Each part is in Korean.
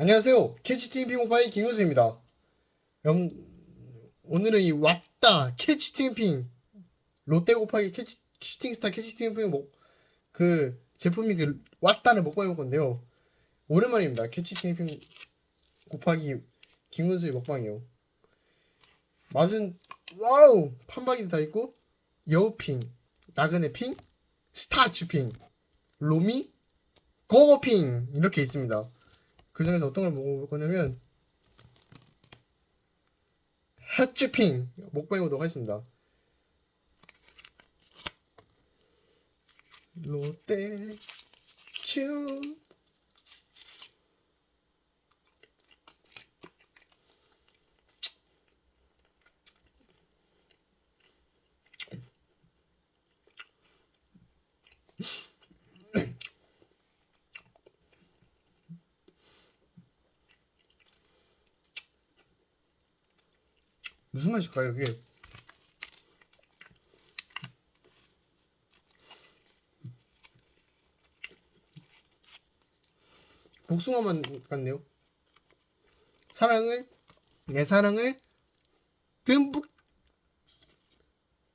안녕하세요. 캐치팅 핑오파이 김우수입니다. 여러분, 오늘은 이 왔다 캐치팅 핑 롯데 곱하기 캐치, 캐치팅 스타 캐치팅 핑 뭐, 그 제품이 그 왔다를 먹방 해 볼 건데요. 오랜만입니다. 캐치팅 핑 곱하기 김우수의 먹방이요. 맛은 와우 판박이 다 있고 여우핑, 나그네 핑, 스타츄 핑, 로미, 고고핑 이렇게 있습니다. 그 중에서 어떤 걸 먹어볼 거냐면 핫즈핑 먹방해보도록 하겠습니다. 롯데 츄 무슨 맛일까요 이게? 복숭아만 같네요. 사랑을 내 사랑을 듬뿍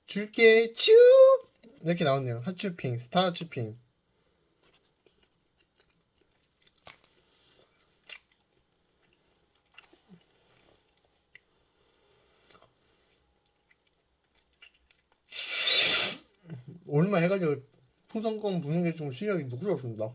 줄게 츄 이렇게 나왔네요. 핫츄핑 스타츄핑 오랜만 해가지고 풍선껌 부는 게 좀 실력이 누그럽습니다.